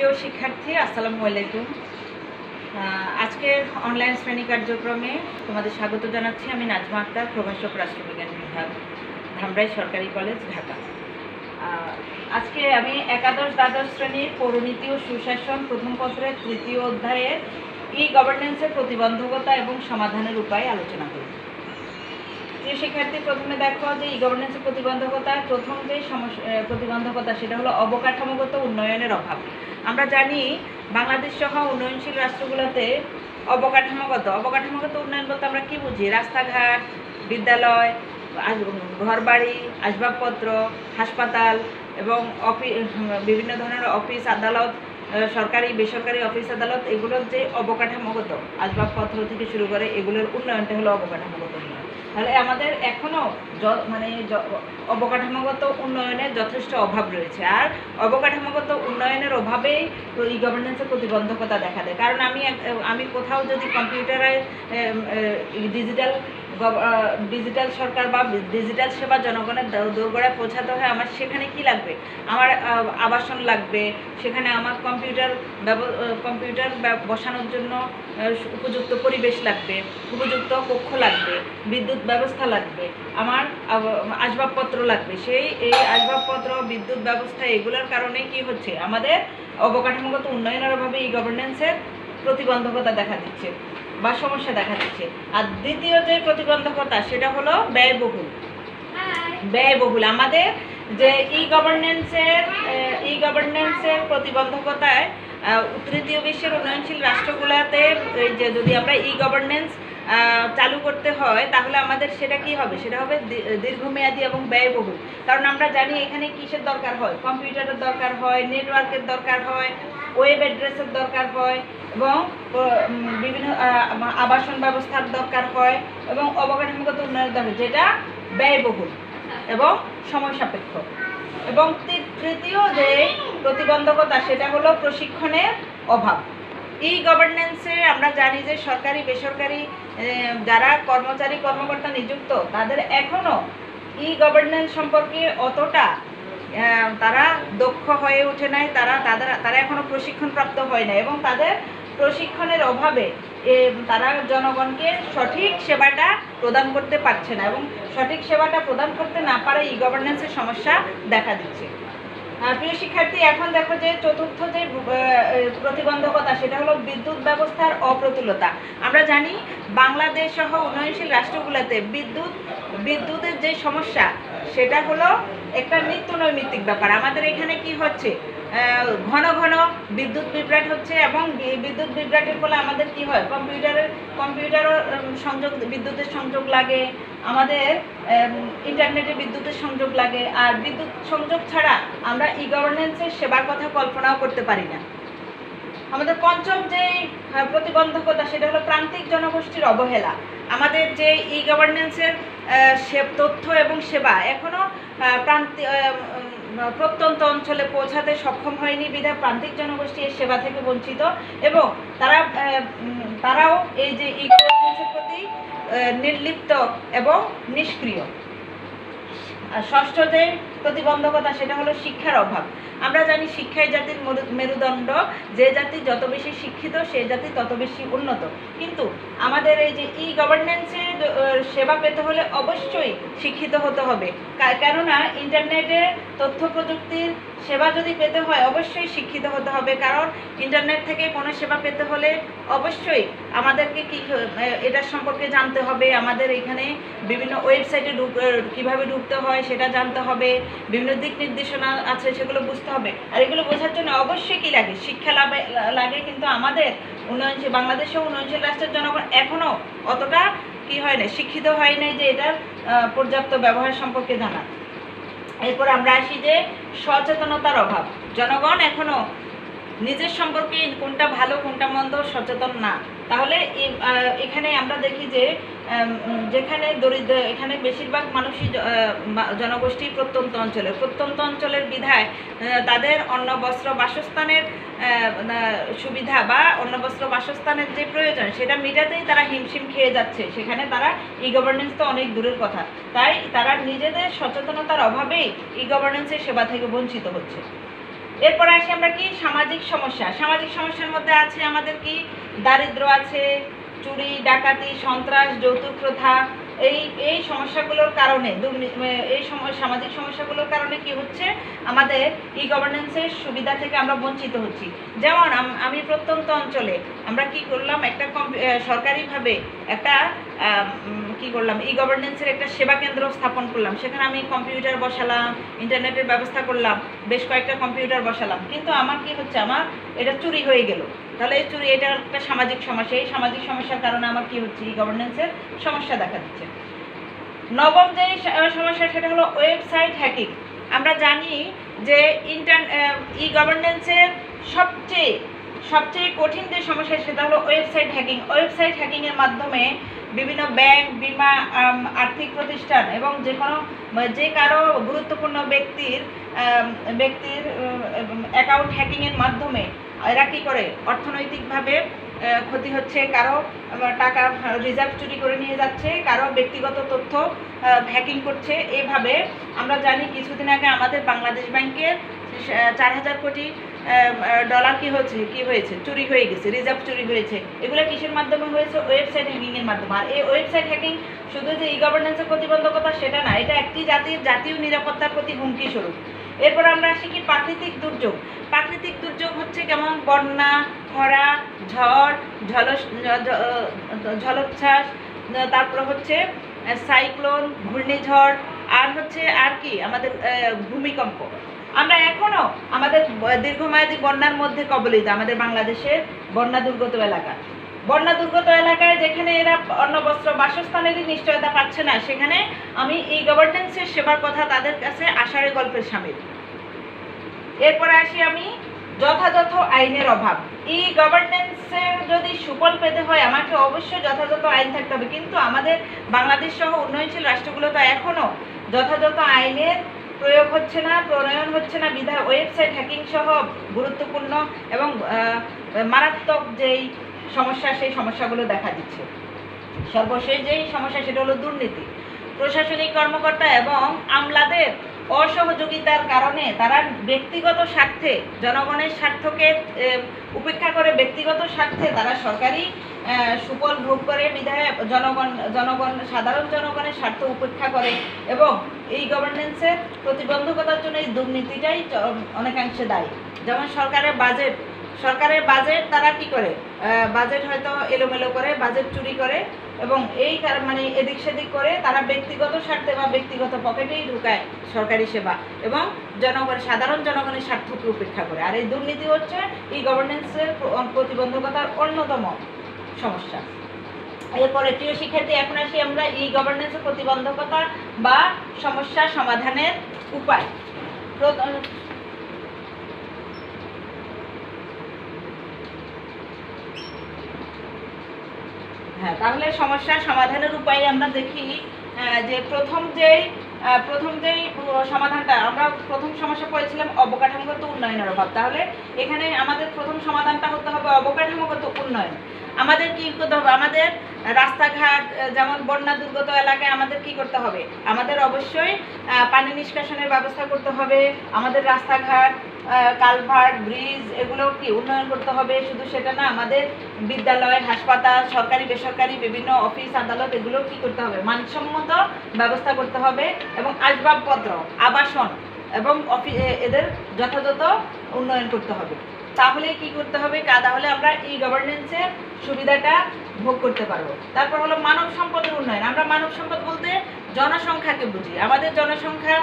প্রিয় শিক্ষার্থী, আসসালামু আলাইকুম। আজকের অনলাইন শ্রেণি কার্যক্রমে তোমাদের স্বাগত জানাচ্ছি। আমি নাজমা আক্তার, প্রভাষক রাষ্ট্রবিজ্ঞান বিভাগ, ধামরাই সরকারি কলেজ, ঢাকা। আজকে আমি একাদশ, দ্বাদশ শ্রেণির পৌরনীতি ও সুশাসন প্রথম পত্রের তৃতীয় অধ্যায়ের ই গভর্নেন্সের প্রতিবন্ধকতা এবং সমাধানের উপায় আলোচনা করব। প্রিয় শিক্ষার্থী প্রথমে দেখো যে ই গভর্নেন্সের প্রতিবন্ধকতার প্রথম যে সমস্যা প্রতিবন্ধকতা সেটা হলো অবকাঠামোগত উন্নয়নের অভাব। আমরা জানি বাংলাদেশ সহ উন্নয়নশীল রাষ্ট্রগুলোতে অবকাঠামোগত অবকাঠামোগত উন্নয়ন বলতে আমরা কী বুঝি? রাস্তাঘাট, বিদ্যালয় ঘরবাড়ি, আসবাবপত্র, হাসপাতাল এবং অফিস বিভিন্ন ধরনের অফিস, আদালত সরকারি, বেসরকারি অফিস আদালত এগুলোর যে অবকাঠামোগত আসবাবপত্র থেকে শুরু করে এগুলোর উন্নয়নটা হলো অবকাঠামোগত উন্নয়ন তাহলে আমাদের এখনও মানে অবকাঠামোগত উন্নয়নের যথেষ্ট অভাব রয়েছে। আর অবকাঠামোগত উন্নয়নের অভাবেই ই গভর্নেন্সের প্রতিবন্ধকতা দেখা দেয়। কারণ আমি আমি কোথাও যদি কম্পিউটারে ডিজিটাল ডিজিটাল সরকার বা ডিজিটাল সেবা জনগণের দো- দোরগোড়ায় পৌঁছাতে হয়, আমার সেখানে কি লাগবে? আমার আবাসন লাগবে, সেখানে আমার কম্পিউটার কম্পিউটার বসানোর জন্য উপযুক্ত পরিবেশ লাগবে, উপযুক্ত কক্ষ লাগবে, বিদ্যুৎ ব্যবস্থা লাগবে, আমার আসবাবপত্র লাগবে। সেই, এই আসবাবপত্র, বিদ্যুৎ ব্যবস্থা এগুলোর কারণে কি হচ্ছে? আমাদের অবকাঠামোগত উন্নয়নের অভাবে এই গভর্নেন্সের প্রতিবন্ধকতা দেখা দিচ্ছে বা সমস্যা দেখা দিচ্ছে। আর দ্বিতীয় যে প্রতিবন্ধকতা, সেটা হলো ব্যয়বহুল। ব্যয়বহুল। আমাদের যে ই গভর্নেন্সের ই গভর্নেন্সের প্রতিবন্ধকতায় তৃতীয় বিশ্বের উন্নয়নশীল রাষ্ট্রগুলোতে যে যদি আমরা ই গভর্নেন্স চালু করতে হয়, তাহলে আমাদের সেটা কি হবে? সেটা হবে দীর্ঘমেয়াদী এবং ব্যয়বহুল। কারণ আমরা জানি এখানে কিসের দরকার হয়? কম্পিউটারের দরকার হয়, নেটওয়ার্কের দরকার হয় ওয়েব অ্যাড্রেসের দরকার হয় এবং বিভিন্ন আবাসন ব্যবস্থার দরকার হয় এবং অবকাঠামোগত উন্নয়নের দরকার, যেটা ব্যয়বহুল এবং সময় সাপেক্ষ। এবং তৃতীয় যে প্রতিবন্ধকতা, সেটা হলো প্রশিক্ষণের অভাব। ই গভর্নেন্সে আমরা জানি যে সরকারি, বেসরকারি যারা কর্মচারী, কর্মকর্তা নিযুক্ত, তাদের এখনও ই গভর্নেন্স সম্পর্কে অতটা তারা দক্ষ হয়ে ওঠে নাই, তারা তাদের, তারা এখনও প্রশিক্ষণপ্রাপ্ত হয় না এবং তাদের প্রশিক্ষণের অভাবে তারা জনগণকে সঠিক সেবাটা প্রদান করতে পারছে না এবং সঠিক সেবাটা প্রদান করতে না পারে ই গভর্নেন্সের সমস্যা দেখা দিচ্ছে। প্রিয় শিক্ষার্থী, এখন দেখো যে চতুর্থ যে প্রতিবন্ধকতা, সেটা হলো বিদ্যুৎ ব্যবস্থার অপ্রতুলতা। আমরা জানি বাংলাদেশ সহ উন্নয়নশীল রাষ্ট্রগুলোতে বিদ্যুৎ, বিদ্যুতের যে সমস্যা, সেটা হলো একটা নিত্য নৈমিত্তিক ব্যাপার। আমাদের এখানে কি হচ্ছে? ঘন ঘন বিদ্যুৎ বিভ্রাট হচ্ছে এবং বিদ্যুৎ বিভ্রাটের ফলে আমাদের কি হয়? কম্পিউটারের কম্পিউটারও সংযোগ বিদ্যুতের সংযোগ লাগে আমাদের ইন্টারনেটে বিদ্যুতের সংযোগ লাগে আর বিদ্যুৎ সংযোগ ছাড়া আমরা ই গভর্নেন্সের সেবার কথা কল্পনাও করতে পারি না। আমাদের পঞ্চম যে প্রতিবন্ধকতা সেটা হলো প্রান্তিক জনগোষ্ঠীর অবহেলা। আমাদের যে ই গভর্নেন্সের তথ্য এবং সেবা এখনও প্রান্তি আহ, উম, প্রত্যন্ত অঞ্চলে পৌঁছাতে সক্ষম হয়নি বিধায় প্রান্তিক জনগোষ্ঠী এর সেবা থেকে বঞ্চিত এবং তারা তারাও এই যে প্রতি নির্লিপ্ত এবং নিষ্ক্রিয়। আর ষষ্ঠ যে প্রতিবন্ধকতা, সেটা হলো শিক্ষার অভাব। আমরা জানি শিক্ষাই জাতির মেরুদণ্ড। যে জাতি যত বেশি শিক্ষিত, সে জাতি তত বেশি উন্নত। কিন্তু আমাদের এই যে ই গভর্নেন্সে সেবা পেতে হলে অবশ্যই শিক্ষিত হতে হবে। কেননা ইন্টারনেটে তথ্য প্রযুক্তির সেবা যদি পেতে হয়, অবশ্যই শিক্ষিত হতে হবে। কারণ ইন্টারনেট থেকে কোনো সেবা পেতে হলে অবশ্যই আমাদেরকে কি এটার সম্পর্কে জানতে হবে। আমাদের এখানে বিভিন্ন ওয়েবসাইটে ঢুক কীভাবে ঢুকতে হয় সেটা জানতে হবে। বিভিন্ন দিক নির্দেশনা আছে, সেগুলো বুঝতে হবে। আর এগুলো বোঝার জন্য অবশ্যই কি লাগে? শিক্ষা লাভে লাগে কিন্তু আমাদের উন্নয়নশীল বাংলাদেশেও উন্নয়নশীল রাষ্ট্রের জনগণ এখনও অতটা কি হয় না শিক্ষিত হয় নাই যে এটার পর্যাপ্ত ব্যবহার সম্পর্কে জানা। এরপর আমরা আসি যে সচেতনতার অভাব। জনগণ এখনও নিজের সম্পর্কে কোনটা ভালো, কোনটা মন্দ সচেতন না। তাহলে এখানে আমরা দেখি যে যেখানে দরিদ্র, এখানে বেশিরভাগ মানুষই জনগোষ্ঠী প্রত্যন্ত অঞ্চলের। প্রত্যন্ত অঞ্চলের বিধায় তাদের অন্ন বস্ত্র বাসস্থানের সুবিধা বা অন্ন বস্ত্র বাসস্থানের যে প্রয়োজন, সেটা মেটাতেই তারা হিমশিম খেয়ে যাচ্ছে। সেখানে তারা ই গভর্নেন্স তো অনেক দূরের কথা। তাই তারা নিজেদের সচেতনতার অভাবেই ই গভর্নেন্সের সেবা থেকে বঞ্চিত হচ্ছে। এরপর আসি আমরা কি? সামাজিক সমস্যা। সামাজিক সমস্যার মধ্যে আছে আমাদের কি? দারিদ্র আছে, চুরি, ডাকাতি, সন্ত্রাস, যৌতুক প্রথা। এই এই সমস্যাগুলোর কারণে এই সম- সামাজিক সমস্যাগুলোর কারণে কি হচ্ছে? আমাদের ই গভর্নেন্সের সুবিধা থেকে আমরা বঞ্চিত হচ্ছি। যেমন আমি প্রত্যন্ত অঞ্চলে আমরা কি করলাম? একটা সরকারিভাবে একটা কি করলাম? ই গভর্নেন্সের একটা সেবা কেন্দ্র স্থাপন করলাম। সেখানে আমি কম্পিউটার বসালাম ইন্টারনেটের ব্যবস্থা করলাম, বেশ কয়েকটা কম্পিউটার বসালাম। কিন্তু আমার কি হচ্ছে? আমার এটা চুরি হয়ে গেল। তাহলে এই চুরি, এটা একটা সামাজিক সমস্যা। এই সামাজিক সমস্যার কারণে আমার কি হচ্ছে? ই গভর্নেন্সের সমস্যা দেখা দিচ্ছে। নবম যে সমস্যা, সেটা হলো ওয়েবসাইট হ্যাকিং আমরা জানি যে ইন্টার ই গভর্নেন্সের সবচেয়ে সবচেয়ে কঠিন যে সমস্যা, সেটা হলো ওয়েবসাইট হ্যাকিং ওয়েবসাইট হ্যাকিংয়ের মাধ্যমে বিভিন্ন ব্যাংক, বিমা আর্থিক প্রতিষ্ঠান এবং যে কোনো, যে কারও গুরুত্বপূর্ণ ব্যক্তির ব্যক্তির অ্যাকাউন্ট হ্যাকিংয়ের মাধ্যমে এরা কী করে? অর্থনৈতিকভাবে ক্ষতি হচ্ছে, কারও টাকা রিজার্ভ চুরি করে নিয়ে যাচ্ছে, কারও ব্যক্তিগত তথ্য হ্যাকিং করছে। এভাবে আমরা জানি কিছুদিন আগে আমাদের বাংলাদেশ ব্যাংকের চার হাজার কোটি ডলার কি হচ্ছে, কি হয়েছে? চুরি হয়ে গেছে রিজার্ভ চুরি হয়েছে। এগুলো কিসের মাধ্যমে হয়েছে? ওয়েবসাইট হ্যাকিংয়ের মাধ্যমে। আর এই ওয়েবসাইট হ্যাকিং শুধু যে ই গভর্নেন্সের প্রতিবন্ধকতা, সেটা না, এটা একটি জাতির জাতীয় নিরাপত্তার প্রতি হুমকি স্বরূপ। এরপর আমরা আসি কি প্রাকৃতিক দুর্যোগ। প্রাকৃতিক দুর্যোগ হচ্ছে কেমন? বন্যা, খরা, ঝড়, ঝলস ঝলোচ্ছ্বাস, তারপর হচ্ছে সাইক্লোন ঘূর্ণিঝড়, আর হচ্ছে আর কি? আমাদের ভূমিকম্প। আমরা এখনও আমাদের দীর্ঘমেয়াদী বন্যার মধ্যে কবলিত, আমাদের বাংলাদেশের বন্যা দুর্গত এলাকা। বন্যা দুর্গত এলাকায় যেখানে এরা অন্ন, বস্ত্র, বাসস্থানেরই নিশ্চয়তা পাচ্ছে না, সেখানে আমি এই গভর্নেন্সের সেবার কথা তাদের কাছে আষাঢ়ে গল্পের সামিল। এরপরে আসি আমি যথাযথ আইনের অভাব। ই গভর্নেন্সের যদি সুফল পেতে হয়, আমাকে অবশ্যই যথাযথ আইন থাকতে হবে। কিন্তু আমাদের বাংলাদেশ সহ উন্নয়নশীল রাষ্ট্রগুলো তো এখনও যথাযথ আইনের প্রয়োগ হচ্ছে না, প্রণয়ন হচ্ছে না বিধায় ওয়েবসাইট হ্যাকিং সহ গুরুত্বপূর্ণ এবং মারাত্মক যেই সমস্যা, সেই সমস্যাগুলো দেখা দিচ্ছে। সর্বশেষ যেই সমস্যা, সেটা হলো দুর্নীতি। প্রশাসনিক কর্মকর্তা এবং আমলাদের অসহযোগিতার কারণে তারা ব্যক্তিগত স্বার্থে, জনগণের স্বার্থকে উপেক্ষা করে ব্যক্তিগত স্বার্থে তারা সরকারি সুফল ভোগ করে বিধায় জনগণ জনগণ, সাধারণ জনগণের স্বার্থ উপেক্ষা করে এবং এই গভর্নেন্সের প্রতিবন্ধকতার জন্য এই দুর্নীতিটাই অনেকাংশে দায়ী। যেমন সরকারের বাজেট সরকারের বাজেট তারা কি করে? বাজেট হয়তো এলোমেলো করে বাজেট চুরি করে এবং এই মানে এদিক সেদিক করে তারা ব্যক্তিগত স্বার্থে বা ব্যক্তিগত পকেটেই ঢুকায় সরকারি সেবা এবং জনগণ, সাধারণ জনগণের স্বার্থকে উপেক্ষা করে। আর এই দুর্নীতি হচ্ছে এই গভর্নেন্সের প্রতিবন্ধকতার অন্যতম সমস্যা। এরপরে প্রিয় শিক্ষার্থী এখন আসি আমরা ই গভর্নেন্সের প্রতিবন্ধকতা বা সমস্যা সমাধানের উপায়। হ্যাঁ তাহলে সমস্যার সমাধানের উপায় আমরা দেখি যে প্রথম যেই আহ, প্রথম যেই সমাধানটা আমরা প্রথম সমস্যা পড়েছিলাম অবকাঠামোগত উন্নয়নের অভাব। তাহলে এখানে আমাদের প্রথম সমাধানটা হতে হবে অবকাঠামোগত উন্নয়ন। আমাদের কি করতে হবে? আমাদের রাস্তাঘাট যেমন বন্যা দুর্গত এলাকায় আমাদের কি করতে হবে? আমাদের অবশ্যই পানি নিষ্কাশনের ব্যবস্থা করতে হবে। আমাদের রাস্তাঘাট কালভার্ট, ব্রিজ এগুলো কি উন্নয়ন করতে হবে? শুধু সেটা না, আমাদের বিদ্যালয়, হাসপাতাল, সরকারি, বেসরকারি, বিভিন্ন অফিস, আদালত এগুলো কি করতে হবে? মানসম্মত ব্যবস্থা করতে হবে এবং আসবাবপত্র, আবাসন এবং অফিস এদের যথাযথ উন্নয়ন করতে হবে। তাহলে কি করতে হবে? তাহলে আমরা ই গভর্নেন্সের সুবিধাটা ভোগ করতে পারব। তারপর হলো মানব সম্পদের উন্নয়ন। আমরা মানব সম্পদ বলতে জনসংখ্যাকে বুঝি। আমাদের জনসংখ্যা